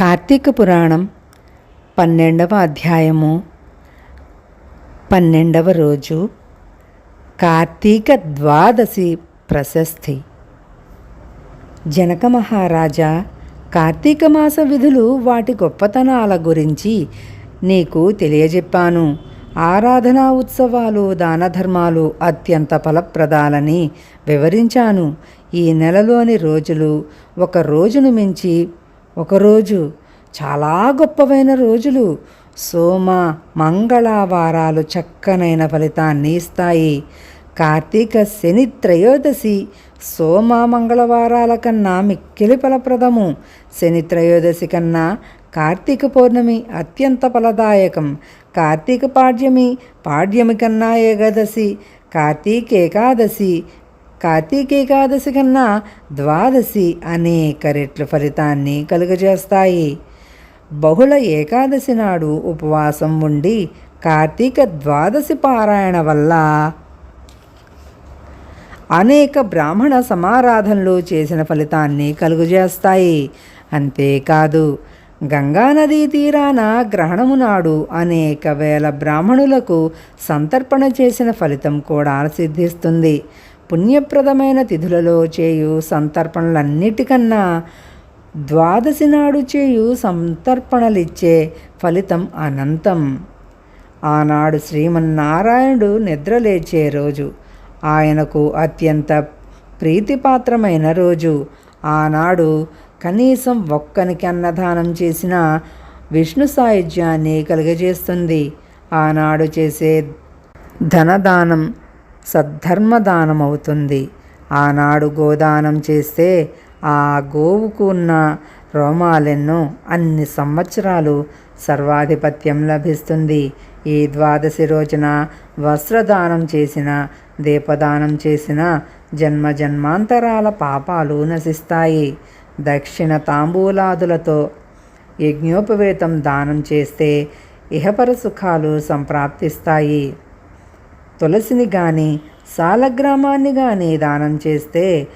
కార్తీక పురాణం పన్నెండవ అధ్యాయము. పన్నెండవ రోజు కార్తీక ద్వాదశి ప్రశస్తి. జనక మహారాజా కార్తీక మాస విధులు వాటి గొప్పతనాల గురించి నీకు తెలియజెప్పాను. ఆరాధనా ఉత్సవాలు దాన ధర్మాలు అత్యంత ఫలప్రదాలని వివరించాను. ఈ నెలలోని రోజులు ఒక రోజును మించి ఒకరోజు చాలా గొప్పవైన రోజులు. సోమ మంగళవారాలు చక్కనైన ఫలితాన్ని ఇస్తాయి. కార్తీక శని త్రయోదశి సోమ మంగళవారాల కన్నా మిక్కిలి ఫలప్రదము. శని త్రయోదశి కన్నా కార్తీక పౌర్ణమి అత్యంత ఫలదాయకం. కార్తీక పాడ్యమి పాడ్యమి కన్నా ఏకాదశి కార్తీక ఏకాదశి కార్తీక ఏకాదశి కన్నా ద్వాదశి అనేక రెట్ల ఫలితాన్ని కలుగజేస్తాయి. బహుళ ఏకాదశి నాడు ఉపవాసం ఉండి కార్తీక ద్వాదశి పారాయణ వల్ల అనేక బ్రాహ్మణ సమారాధనలు చేసిన ఫలితాన్ని కలుగజేస్తాయి. అంతేకాదు గంగానదీ తీరాన గ్రహణము నాడు అనేక వేల బ్రాహ్మణులకు సంతర్పణ చేసిన ఫలితం కూడా సిద్ధిస్తుంది. పుణ్యప్రదమైన తిథులలో చేయు సంతర్పణలన్నిటికన్నా ద్వాదశి నాడు చేయు సంతర్పణలిచ్చే ఫలితం అనంతం. ఆనాడు శ్రీమన్నారాయణుడు నిద్రలేచే రోజు. ఆయనకు అత్యంత ప్రీతిపాత్రమైన రోజు. ఆనాడు కనీసం ఒక్కనికి అన్నదానం చేసిన విష్ణు సాయుధ్యాన్ని కలుగజేస్తుంది. ఆనాడు చేసే ధనదానం సద్ధర్మదానమవుతుంది. ఆనాడు గోదానం చేస్తే ఆ గోవుకు ఉన్న రోమాలెన్నో అన్ని సంవత్సరాలు సర్వాధిపత్యం లభిస్తుంది. ఈ ద్వాదశి రోజున వస్త్రదానం చేసిన దీపదానం చేసిన జన్మ జన్మాంతరాల పాపాలు నశిస్తాయి. దక్షిణ తాంబూలాదులతో యజ్ఞోపవేతం దానం చేస్తే ఇహపర సుఖాలు సంప్రాప్తిస్తాయి. తులసిని కానీ సాలగ్రామాన్ని కానీ దానం చేస్తే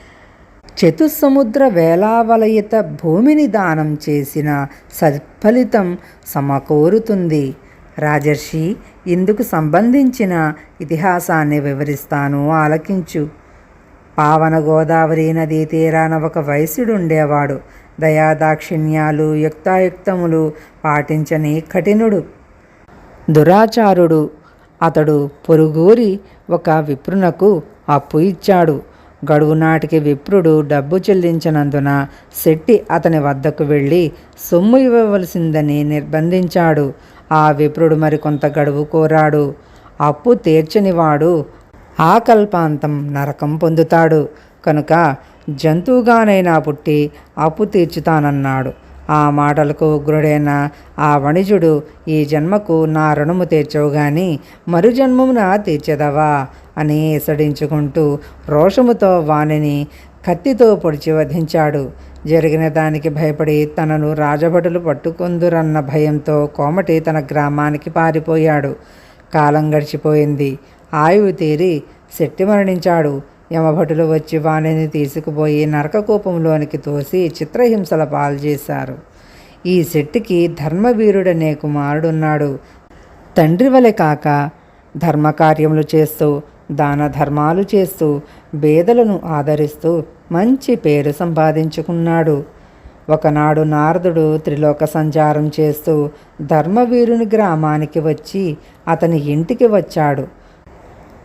చతుస్సముద్ర వేలావలయిత భూమిని దానం చేసిన సత్ఫలితం సమకూరుతుంది. రాజర్షి ఇందుకు సంబంధించిన ఇతిహాసాన్ని వివరిస్తాను ఆలకించు. పావన గోదావరి నదీ తీరాన ఒక వైశ్యుడు ఉండేవాడు దయాదాక్షిణ్యాలు యుక్తాయుక్తములు పాటించని కఠినుడు. దురాచారుడు అతడు పొరుగూరి ఒక విప్రునకు అప్పు ఇచ్చాడు. గడువు నాటికి విప్రుడు డబ్బు చెల్లించినందున శెట్టి అతని వద్దకు వెళ్ళి సొమ్ము ఇవ్వవలసిందని నిర్బంధించాడు. ఆ విప్రుడు మరికొంత గడువు కోరాడు. అప్పు తీర్చనివాడు ఆ కల్పాంతం నరకం పొందుతాడు. కనుక జంతువుగానైనా పుట్టి అప్పు తీర్చుతానన్నాడు. ఆ మాటలకు ఉగ్రుడైన ఆ వణిజుడు ఈ జన్మకు నా రుణము తీర్చవు గాని మరు జన్మమున తీర్చెదవా? అని ఎసడించుకుంటూ రోషముతో వానిని కత్తితో పొడిచి వధించాడు. జరిగిన దానికి భయపడి తనను రాజభటులు పట్టుకుందురన్న భయంతో కోమటి తన గ్రామానికి పారిపోయాడు. కాలం గడిచిపోయింది. ఆయువు తీరి శెట్టి మరణించాడు. యమభటులు వచ్చి వాణిని తీసుకుపోయి నరకకూపంలోనికి తోసి చిత్రహింసల పాల్చేశారు. ఈ శెట్టికి ధర్మవీరుడనే కుమారుడున్నాడు. తండ్రి వలె కాక ధర్మకార్యములు చేస్తూ దాన ధర్మాలు చేస్తూ బేదలను ఆదరిస్తూ మంచి పేరు సంపాదించుకున్నాడు. ఒకనాడు నారదుడు త్రిలోక సంచారం చేస్తూ ధర్మవీరుని గ్రామానికి వచ్చి అతని ఇంటికి వచ్చాడు.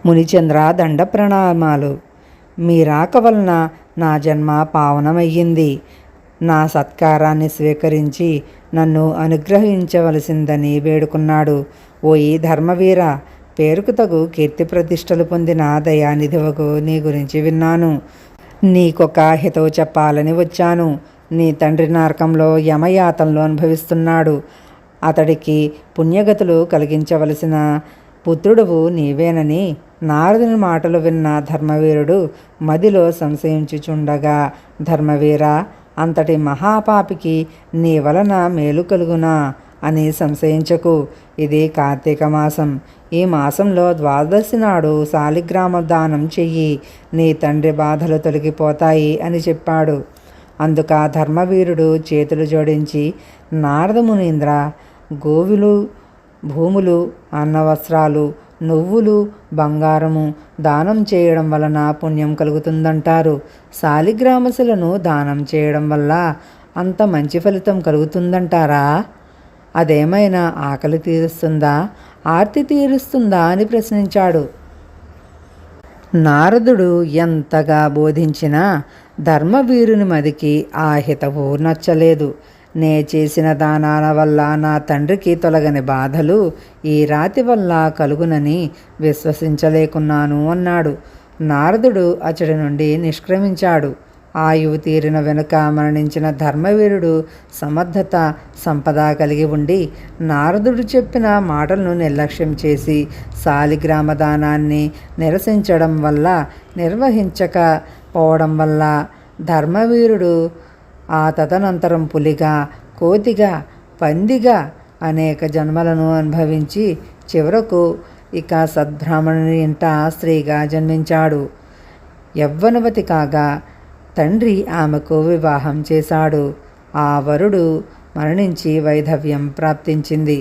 మునిచంద్ర దండ ప్రణామాలు మీ రాక వలన నా జన్మ పావనమయ్యింది. నా సత్కారాన్ని స్వీకరించి నన్ను అనుగ్రహించవలసిందని వేడుకున్నాడు. ఓయి ధర్మవీర పేరుకు తగు కీర్తి ప్రతిష్టలు పొందిన దయానిధివకు నీ గురించి విన్నాను. నీకొక హితవు చెప్పాలని వచ్చాను. నీ తండ్రి నరకంలో యమయాతంలో అనుభవిస్తున్నాడు. అతడికి పుణ్యగతులు కలిగించవలసిన పుత్రుడువు నీవేనని నారదుని మాటలు విన్న ధర్మవీరుడు మదిలో సంశయించుచుండగా ధర్మవీర అంతటి మహాపాపికి నీ వలన మేలు కలుగునా అని సంశయించకు. ఇది కార్తీక మాసం. ఈ మాసంలో ద్వాదశి నాడు శాలిగ్రామ దానం చెయ్యి. నీ తండ్రి బాధలు తొలగిపోతాయి అని చెప్పాడు. అందుక ధర్మవీరుడు చేతులు జోడించి నారద మునీంద్ర గోవులు భూములు అన్నవస్త్రాలు నువ్వులు బంగారము దానం చేయడం వలన పుణ్యం కలుగుతుందంటారు. శాలిగ్రామసులను దానం చేయడం వల్ల అంత మంచి ఫలితం కలుగుతుందంటారా? అదేమైనా ఆకలి తీరుస్తుందా? ఆర్తి తీరుస్తుందా అని ప్రశ్నించాడు. నారదుడు ఎంతగా బోధించినా ధర్మవీరుని మదికి ఆ హితవు నచ్చలేదు. నే చేసిన దానాల వల్ల నా తండ్రికి తొలగని బాధలు ఈ రాతి వల్ల కలుగునని విశ్వసించలేకున్నాను అన్నాడు. నారదుడు అతడి నుండి నిష్క్రమించాడు. ఆయువు తీరిన వెనుక మరణించిన ధర్మవీరుడు సమర్థత సంపద కలిగి ఉండి నారదుడు చెప్పిన మాటలను నిర్లక్ష్యం చేసి శాలిగ్రామ దానాన్ని నిరసించడం వల్ల నిర్వహించకపోవడం వల్ల ధర్మవీరుడు ఆ తదనంతరం పులిగా కోతిగా పందిగా అనేక జన్మలను అనుభవించి చివరకు ఇక సద్బ్రాహ్మణుని ఇంట స్త్రీగా జన్మించాడు. యవ్వనవతి కాగా తండ్రి ఆమెకు వివాహం చేశాడు. ఆ వరుడు మరణించి వైధవ్యం ప్రాప్తించింది.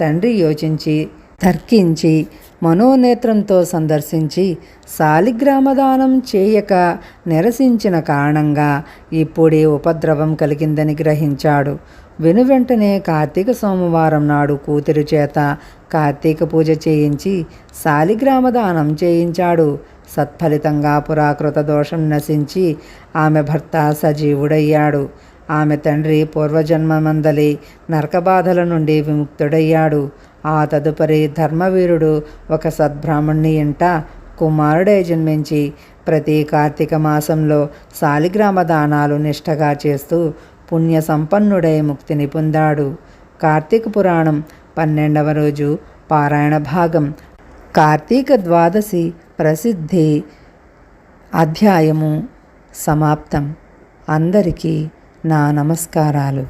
తండ్రి యోచించి తర్కించి మనోనేత్రంతో సందర్శించి శాలిగ్రామదానం చేయక నిరసించిన కారణంగా ఇప్పుడే ఉపద్రవం కలిగిందని గ్రహించాడు. వెను వెంటనే కార్తీక సోమవారం నాడు కూతురు చేత కార్తీక పూజ చేయించి శాలిగ్రామదానం చేయించాడు. సత్ఫలితంగా పురాకృత దోషం నశించి ఆమె భర్త సజీవుడయ్యాడు. ఆమె తండ్రి పూర్వజన్మమందలి నరకబాధల నుండి విముక్తుడయ్యాడు. ఆ తదుపరి ధర్మవీరుడు ఒక సద్బ్రాహ్మణ్ణి ఇంట కుమారుడే జన్మించి ప్రతి కార్తీక మాసంలో శాలిగ్రామ దానాలు నిష్ఠగా చేస్తూ పుణ్య సంపన్నుడై ముక్తిని పొందాడు కార్తీక పురాణం పన్నెండవ రోజు పారాయణ భాగం. కార్తీక ద్వాదశి ప్రసిద్ధి అధ్యాయము సమాప్తం. అందరికీ నా నమస్కారాలు.